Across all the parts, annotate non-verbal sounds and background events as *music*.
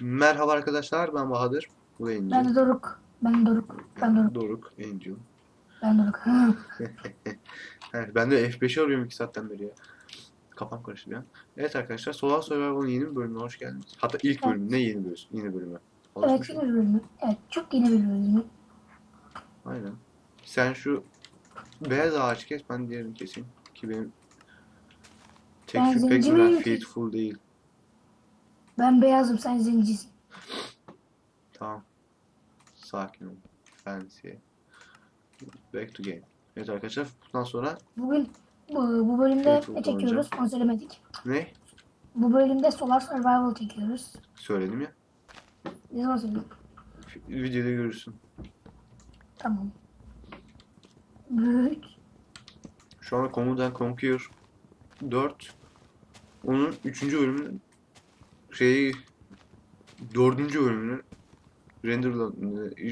Merhaba arkadaşlar ben Bahadır. Bu da Angel. Ben de Doruk. Ben Doruk. Ben Doruk. Doruk, Angel. Ben Doruk. *laughs* Evet, ben de F5'i arıyorum 2 saatten beri ya. Kafam karıştı. Evet arkadaşlar Solar Survival'ın yeni bir bölümüne hoş geldiniz. Hatta ilk Evet. bölüm ne yeni bölüm? Yeni bölüme. evet yeni bölümü. Evet çok yeni bir bölümü. Aynen. Sen şu beyaz ağaç kes ben diğerini keseyim. Ki benim tek Ben şu pek değil. Ben beyazım sen zencisin. Tamam. Sakin ol. Fancy. Back to game. Evet arkadaşlar bundan sonra Bugün bu, bu bölümde Evet, ne çekiyoruz? Onu söylemedik. ne? Bu bölümde Solar Survival çekiyoruz. Söyledim ya. Ne zaman söyledik? Videoda görürsün. Tamam. Büyük. Şu anda Command and Conquer 4 onun 3. bölümünün şeyi 4. bölümünün renderlan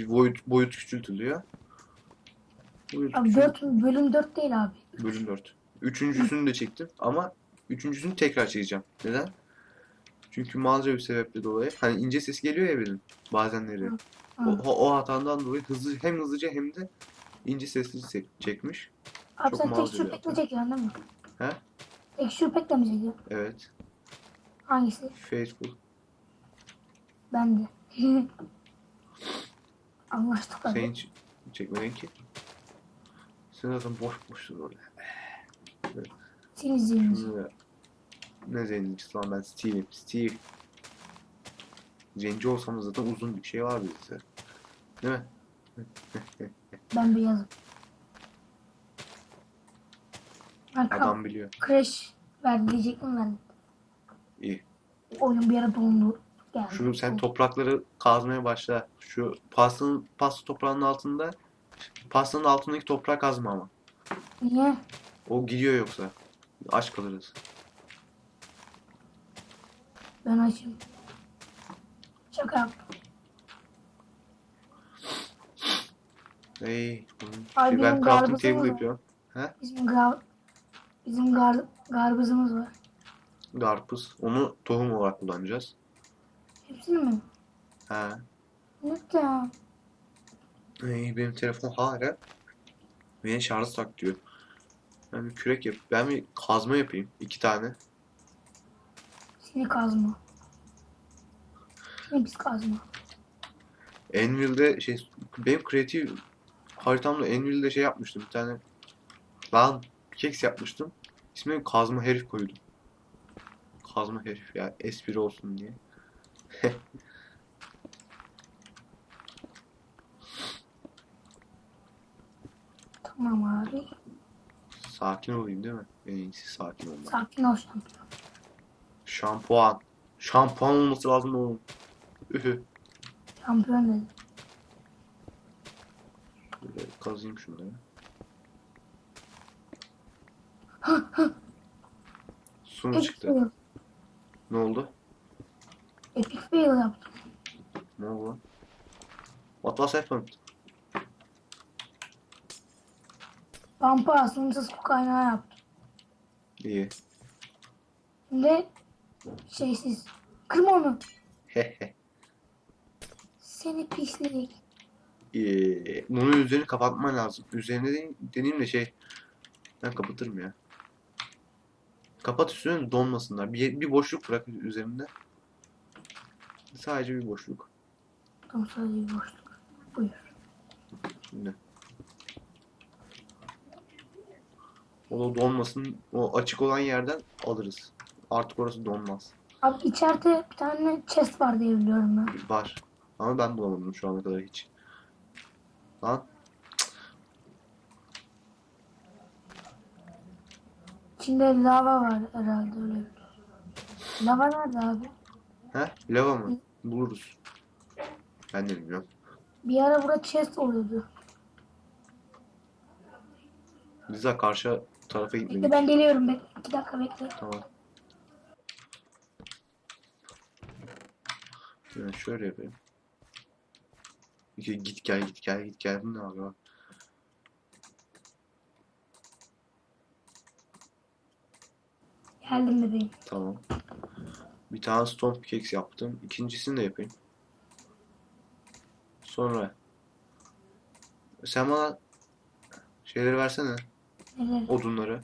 boyut, boyut küçültülüyor. Boyut Abi küçül- 4, bölüm 4 değil abi. bölüm 4. Üçüncüsünü de çektim ama üçüncüsünü tekrar çekeceğim. Neden? Çünkü malca bir sebeple dolayı. Hani ince ses geliyor ya benim bazenleri. O, o, o hatandan dolayı hızlı hem hızlıca hem de ince sesli çek- çekmiş. Abi Çok sen mağdur tekstür ya. pack'le çekiyorsun değil mi? He? Tekstür pack'le mi çekiyorsun? Evet. Hangisi? Faithful. Ben de. *laughs* Anlaştık abi. Sen hiç çekmedin ki. Sen zaten boş boşsun orada. Senin ne zencisi lan ben Steve'im. Steve. Zenci olsam da zaten uzun bir şey var bizde. Değil mi? *laughs* Ben beyazım. Ben Adam biliyor. crash verdi diyecektim ben. İyi. Oyun bir ara dondu. Geldi. Şu sen toprakları kazmaya başla. Şu pastanın pasta toprağının altında pastanın altındaki toprağı kazma ama. Niye? O gidiyor yoksa. Aç kalırız. Ben açım. Şaka yaptım. Ey. Ay, ben benim crafting table var. yapıyorum. Bizim gar bizim gar garbızımız var. Garpuz. Onu tohum olarak kullanacağız. Hepsini mi? He. Ya? Ey, benim telefon hala beni şarj tak diyor. Ben bir kürek yap. Ben bir kazma yapayım. iki tane. Seni kazma. Seni biz kazma. Anvil'de şey benim kreatif haritamda Anvil'de şey yapmıştım bir tane. Lan keks yapmıştım. İsmini kazma herif koydum. Kazma herif ya espri olsun diye. *laughs* Tamam abi. Sakin olayım değil mi? En iyisi sakin olmak. Sakin ol şampiyon. Şampuan. Şampuan olması lazım oğlum. Ühü. Şampiyon dedi. Böyle kazıyım şunları. *laughs* Su mu çıktı? fail. Ne oldu? Epic fail yaptım. Ne oldu? What was happened? Pampa sınırsız su kaynağı yaptım. İyi. Şimdi şeysiz. Kırma onu. Seni pislik. İyi. Bunun üzerini kapatman lazım. Üzerine de, deneyim de şey. Ben kapatırım ya. Kapat üstünü donmasınlar. Bir, bir boşluk bırak üzerinde. Sadece bir boşluk. Tam sadece bir boşluk. Buyur. Şimdi. O da donmasın. O açık olan yerden alırız. Artık orası donmaz. Abi içeride bir tane chest var diye biliyorum ben. Var. Ama ben bulamadım şu ana kadar hiç. Lan. İçinde lava var herhalde öyle. Lava nerede abi? He? Lava mı? Buluruz. Ben de bilmiyorum. Bir ara burada chest oluyordu. Biz de karşı tarafa Bekle gitmedik. ben geliyorum bekle. İki dakika bekle. Tamam. Yani şöyle yapayım. Git git gel git gel git gel. Bu ne abi? Geldim bebeğim. Tamam. Bir tane stone pickaxe yaptım. İkincisini de yapayım. Sonra sen bana şeyleri versene. Neler? Odunları.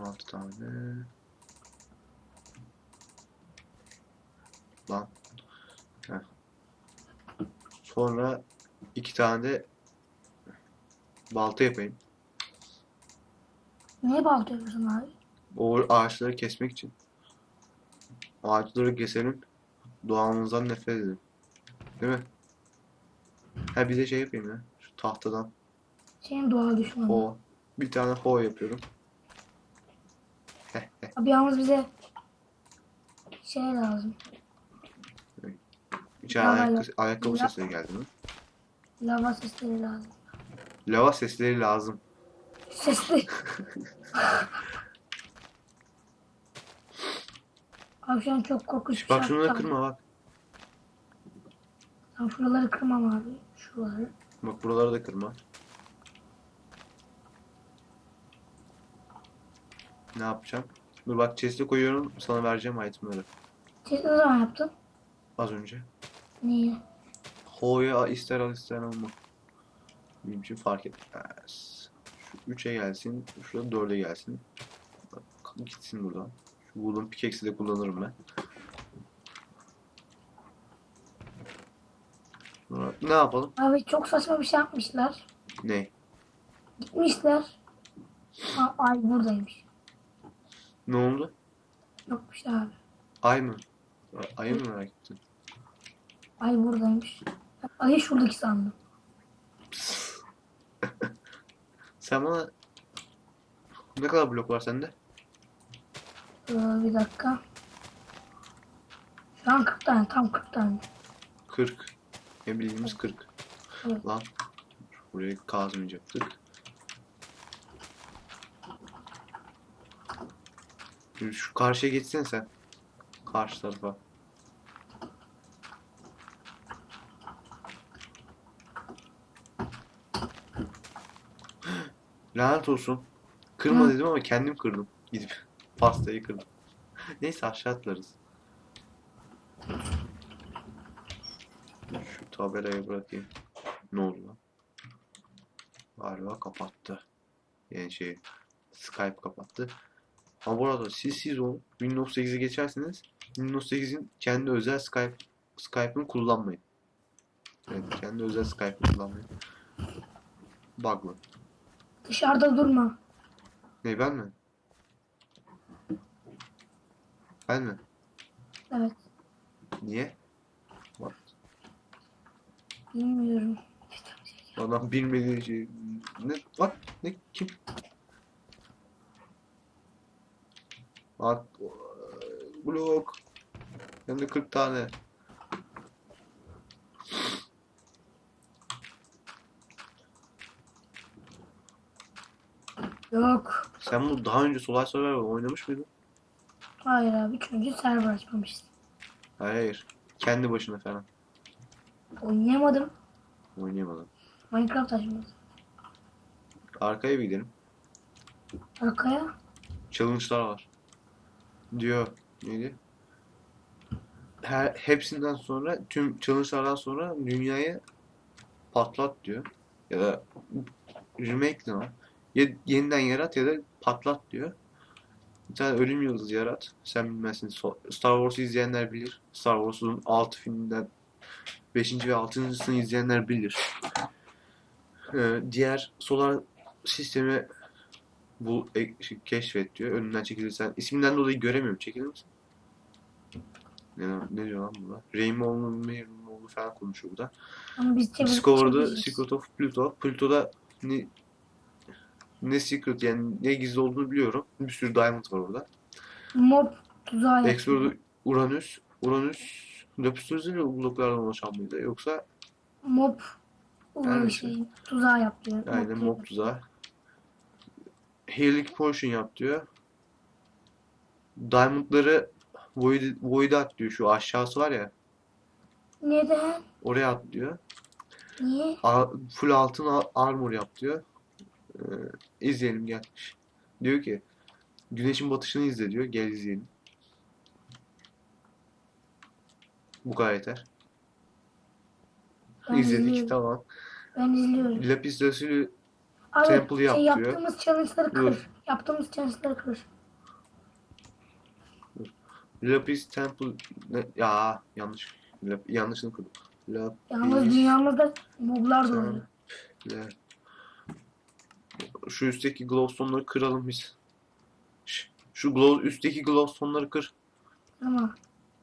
Altı tane. Lan. Heh. Sonra iki tane de balta yapayım. Niye balta yapıyorsun abi? O ağaçları kesmek için. Ağaçları keselim. Doğamızdan nefret edelim. Değil mi? Ha bir de şey yapayım ya. Şu tahtadan. Senin doğa düşmanı. Ho. Bir tane ho yapıyorum. Abi yalnız bize şey lazım. Lava- ayakkabı, ayakkabı sesleri geldi mi? Lava sesleri lazım. Lava sesleri lazım. Sesli. an çok bir Bak şunları yaptım. kırma bak. Tamam şuraları kırmam abi. Şuraları. Bak buraları da kırma. Ne yapacağım? Dur bak chest'e koyuyorum. Sana vereceğim itemları. Siz ne zaman yaptın? Az önce. Niye? Ho'ya ister al ister alma. Benim için fark etmez. Şu 3'e gelsin. Şurada 4'e gelsin. Gitsin buradan. Şu wooden pickaxe'i de kullanırım ben. Ne yapalım? Abi çok saçma bir şey yapmışlar. Ne? Gitmişler. Ha, ay buradaymış. Ne oldu? Yokmuş abi. Ay mı? Ayı mı merak ettin? Ay buradaymış. Ayı şuradaki sandım. *laughs* Sen bana ne kadar blok var sende? Ee, bir dakika. Şu an 40 tane. Tam 40 tane. 40. Ne bildiğimiz 40. Evet. Lan burayı kazmayacaktık. Şu karşıya geçsene sen. Karşı tarafa. Lanet olsun. Kırma Hı. dedim ama kendim kırdım. Gidip *laughs* pastayı kırdım. *laughs* Neyse aşağı atlarız. Şu tabelayı bırakayım. Ne oldu lan? Galiba kapattı. Yani şey Skype kapattı. Ama bu arada siz siz olun. Windows 8'e geçerseniz Windows 8'in kendi özel Skype Skype'ını kullanmayın. Evet, kendi özel Skype'ını kullanmayın. Bug'lı. Dışarıda durma. Ne ben mi? Ben mi? Evet. Niye? What? Bilmiyorum. Adam bilmediği şey. Ne? What? Ne? Kim? At. Blok. Hem de 40 tane. Yok. Sen bu daha önce Solar Survivor oynamış mıydın? Hayır abi. Çünkü server açmamıştım. Hayır. Kendi başına falan. Oynayamadım. Oynayamadın. Minecraft açmadım. Arkaya bir gidelim. Arkaya. Challenge'lar var. Diyor. Neydi? Her, hepsinden sonra tüm challenge'lardan sonra dünyayı patlat diyor. Ya da remake ne var? Ya yeniden yarat ya da patlat diyor. Bir tane ölüm yıldızı yarat. Sen bilmezsin. Star Wars'u izleyenler bilir. Star Wars'un 6 filminden 5. ve 6.sını izleyenler bilir. Ee, diğer solar sistemi bu e- şey, keşfet diyor. Önünden çekilirsen. isminden dolayı göremiyorum. Çekilir misin? Ne, ne diyor lan burada? Raymond'un Raymond'u falan konuşuyor burada. Ama biz çabuk Discover the çabuk- Secret of Pluto. Pluto'da ne secret yani ne gizli olduğunu biliyorum. Bir sürü diamond var orada. Mob tuzağı Explore yapıyor. the Uranüs. Uranüs Lepüstüzü ve bloklardan oluşan mıydı? Yoksa Mob Yani şey tuzağı yap diyor. yani Mob mob tuzağı. Healing Potion yap diyor. Diamondları Void, Void'e at diyor. Şu aşağısı var ya. Neden? Oraya at diyor. Niye? A- full altın armor yap diyor. Ee, izleyelim gel. Diyor ki güneşin batışını izle diyor. Gel izleyelim. Bu kadar yeter. Ben İzledik izliyorum. tamam. Ben izliyorum. Lapis lazuli Abi Temple yap şey diyor. yaptığımız challenge'ları kır. Yaptığımız challenge'ları kır. Lapis Temple ne? Ya yanlış. Lap, yanlışını kurdum. Lapis Yalnız dünyamızda buglar doğuyor. Temple. Şu üstteki glowstone'ları kıralım biz. Şu glow üstteki glowstone'ları kır. Ama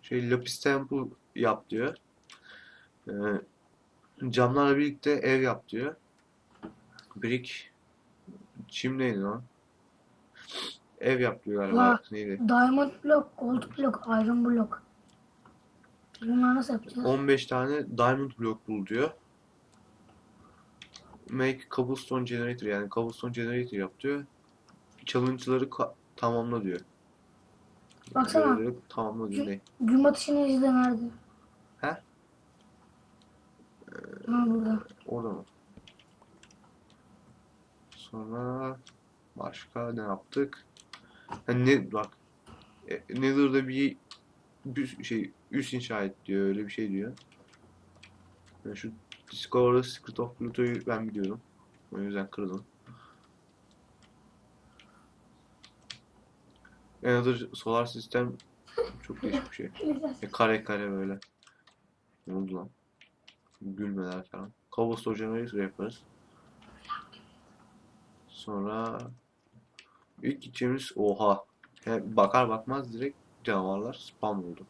Şey Lapis Temple yap diyor. Ee, camlarla birlikte ev yap diyor. Brick çim neydi lan? Ev yap diyor galiba. Vah. Neydi? diamond block, gold block, iron block. Bunları nasıl yapacağız? 15 tane diamond block bul diyor. Make cobblestone generator yani cobblestone generator yap diyor. Challenge'ları tamamla diyor. Baksana. Görevleri tamamla diyor. Ne? Gün batışını izle nerede? He? Ha burada. Orada mı? Sonra başka ne yaptık? Ha, ne bak. E, Nether'da bir, bir şey üs inşa et diyor öyle bir şey diyor. Yani şu Discover Secret of Pluto'yu ben biliyorum. O yüzden kırdım. Another solar sistem çok değişik bir şey. *laughs* E, kare kare böyle. Ne oldu lan? Gülmeler falan. Cobblestone generator yaparız. Sonra ilk gideceğimiz oha. He, bakar bakmaz direkt canavarlar spawn oldu.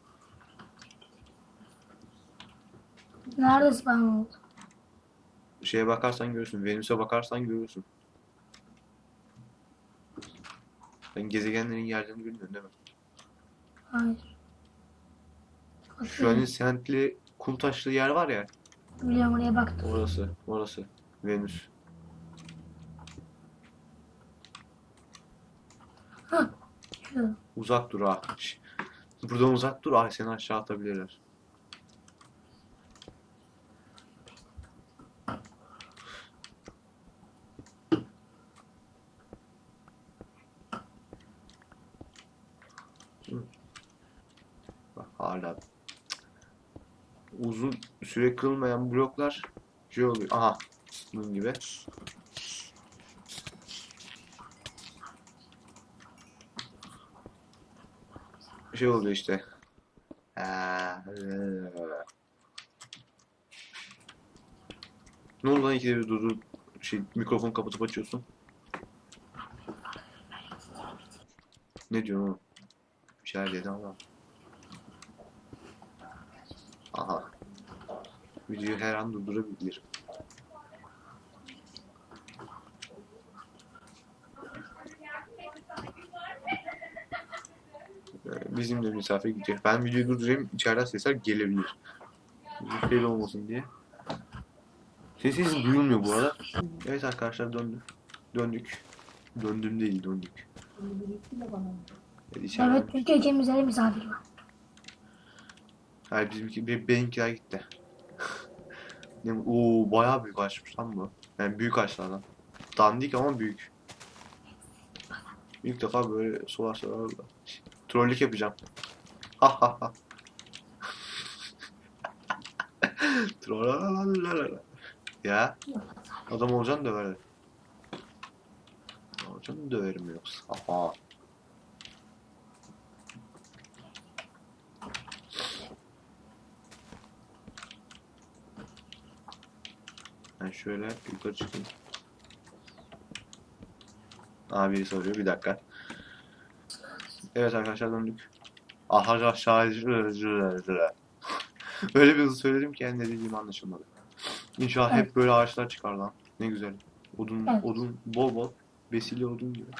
Nerede spawn oldu? Şeye bakarsan görürsün. Venüs'e bakarsan görürsün. Sen gezegenlerin yerlerini bilmiyorsun değil mi? Hayır. Şu an sentli kum taşlı yer var ya. Biliyorum oraya baktım. Orası. Orası. Venüs. Ha. Uzak dur ha. Şş. Buradan uzak dur. Ay seni aşağı atabilirler. Bak hala uzun süre kırılmayan bloklar şey oluyor. Aha. Bunun gibi. şey oluyor işte. Eee. Ne oldu lan ikide bir durdurup şey mikrofon kapatıp açıyorsun? Ne diyorsun oğlum? Bir şeyler dedi ama. Aha. Videoyu her an durdurabilirim. Ee, Bizim de misafir gidecek. Ben videoyu durdurayım. içeriden sesler gelebilir. Şüpheli olmasın diye. Sesim duyulmuyor bu arada. Evet arkadaşlar döndük. Döndük. Döndüm değil döndük. Evet. Evet de misafir var. Hayır bizimki be- benimkiler gitti. Ne, oo bayağı büyük açmış lan bu. Yani büyük açlardan. Dandik ama büyük. İlk defa böyle solar solar trollük yapacağım. Ha ha. *laughs* Ya adam olacaksın döver. Olacaksın döverim yoksa. Aha. Ben şöyle yukarı çıkayım. Aa biri soruyor bir dakika. Evet arkadaşlar döndük. Aha aşağı *laughs* Öyle bir söyledim ki yani ne dediğimi anlaşılmadı. İnşallah Evet. hep böyle ağaçlar çıkar lan. Ne güzel. Odun, Evet. odun bol bol. Besili odun gibi.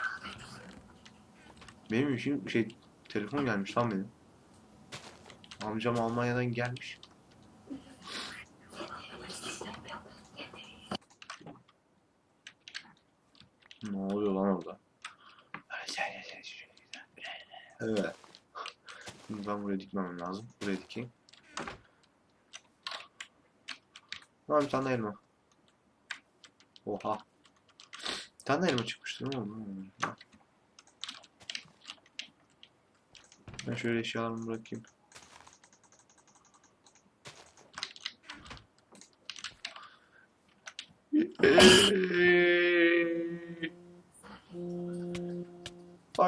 Benim için şey telefon gelmiş lan benim. Amcam Almanya'dan gelmiş. Ne oluyor lan orada? Evet. Şimdi ben buraya dikmem lazım. Buraya dikeyim. Ha bir tane elma. Oha. tane de elma çıkmıştı değil mi? Ben şöyle eşyalarımı bırakayım.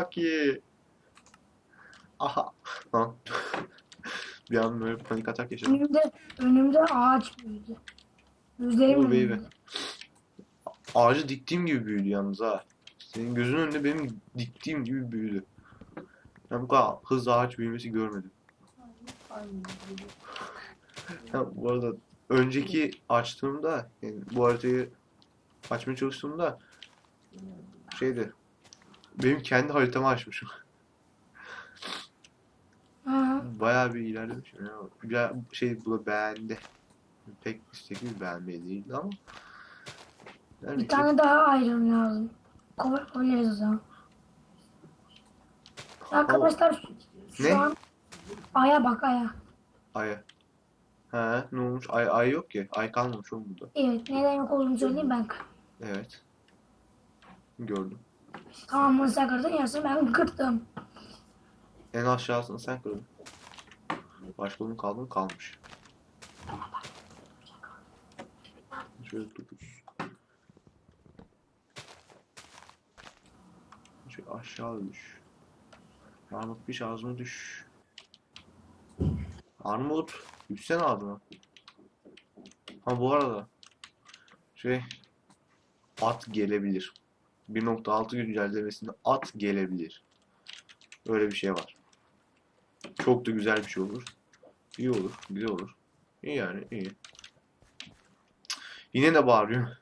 Fuck yeah. Aha. Lan. *laughs* Bir an böyle panik atak yaşadım. Önümde, önümde ağaç büyüdü. Gözlerim Oh baby. Ağacı diktiğim gibi büyüdü yalnız ha. Senin gözünün önünde benim diktiğim gibi büyüdü. Ben bu kadar hızlı ağaç büyümesi görmedim. Ha, bu arada önceki açtığımda yani bu haritayı açmaya çalıştığımda şeydi benim kendi haritamı açmışım. Ha, Bayağı bir ilerlemişim ya. Bir şey bu da beğendi. Pek istekli bir beğenmeyi değildi ama yani bir tane daha ayrım lazım. Koyarız o zaman. Arkadaşlar şu Ne? an aya bak aya. Aya. He ne olmuş? Ay, ay yok ki. Ay kalmamış oğlum burada. Evet neden yok olduğunu söyleyeyim ben. Evet. Gördüm. Tamamını sen kırdın yarısını ben kırdım. En aşağısını sen kırdın. Başka onun kaldı mı? Kalmış. Şöyle dokuz. Şöyle aşağı düş. Armut bir ağzıma düş. Armut. Düşsene ağzıma. Ha bu arada. Şey. At gelebilir. 1.6 güncellemesinde at gelebilir. Öyle bir şey var. Çok da güzel bir şey olur. İyi olur. Güzel olur. İyi yani iyi. Yine de bağırıyor.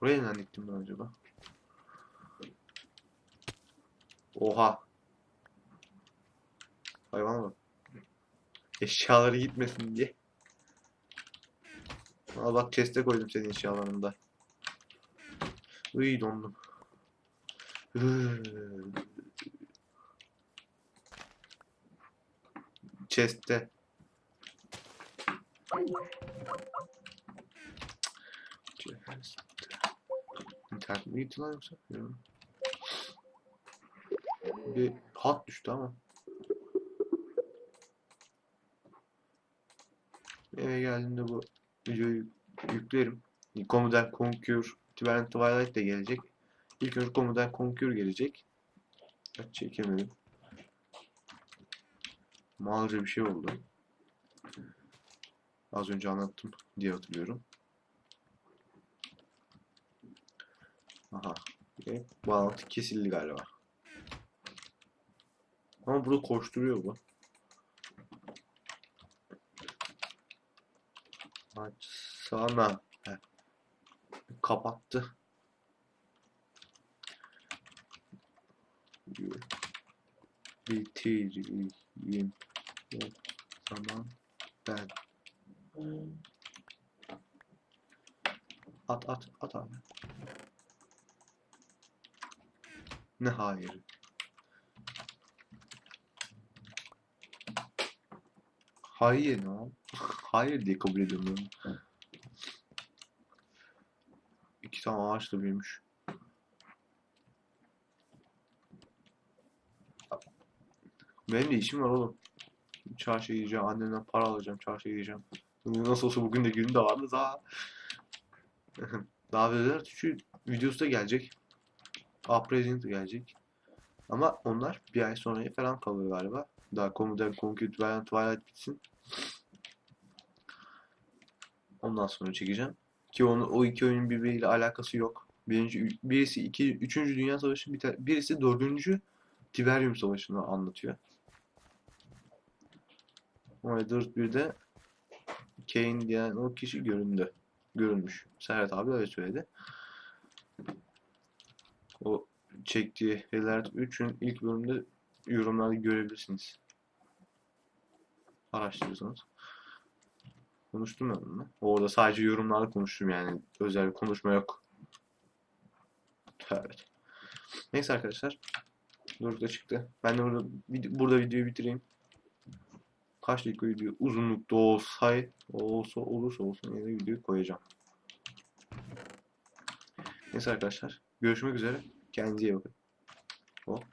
Buraya neden diktim ben acaba? Oha. Hayvan bak. Eşyaları gitmesin diye. Al bak chest'e koydum senin eşyalarını da. Uy dondum. Chest'te. Chest'te. İnternet mi gitti lan yoksa? Bilmiyorum. Bir hat düştü ama. Eve geldiğimde bu videoyu yüklerim. Commodore Conquer Twilight de gelecek. İlk önce Commodore Conquer gelecek. Kaç çekemedim. Malca bir şey oldu. Az önce anlattım diye hatırlıyorum. Aha. E, bağlantı kesildi galiba. Ama burada koşturuyor bu. Açsana. Heh. Kapattı. Bitireyim. O zaman ben. At at at abi. Ne hayır? Hayır ne? *laughs* Hayır diye kabul ediyorum. İki tane ağaç da büyümüş. Benim de işim var oğlum. Çarşıya gideceğim, annemden para alacağım, çarşıya gideceğim. Nasıl olsa bugün de günüm de vardı daha. *laughs* daha videolar çünkü videosu da gelecek. Uprising de gelecek. Ama onlar bir ay sonraya falan kalıyor galiba. Daha Commodore Conquer Twilight, Twilight bitsin. Ondan sonra çekeceğim. Ki onu, o iki oyunun birbiriyle alakası yok. Birinci, birisi iki, üçüncü Dünya Savaşı, bir ta- birisi dördüncü Tiberium Savaşı'nı anlatıyor. Ama Dirt 1'de Kane diyen o kişi göründü. Görünmüş. Serhat abi öyle söyledi. O çektiği Hellert 3'ün ilk bölümünde yorumlarda görebilirsiniz. Araştırırsanız. Konuştum ben onunla. Orada sadece yorumlarda konuştum yani. Özel bir konuşma yok. Evet. Neyse arkadaşlar. Doruk da çıktı. Ben de burada, burada videoyu bitireyim. Kaç dakika video uzunlukta olsay olsa olursa olsun yine videoyu koyacağım. Neyse arkadaşlar. Görüşmek üzere. Kendinize iyi bakın. Hop.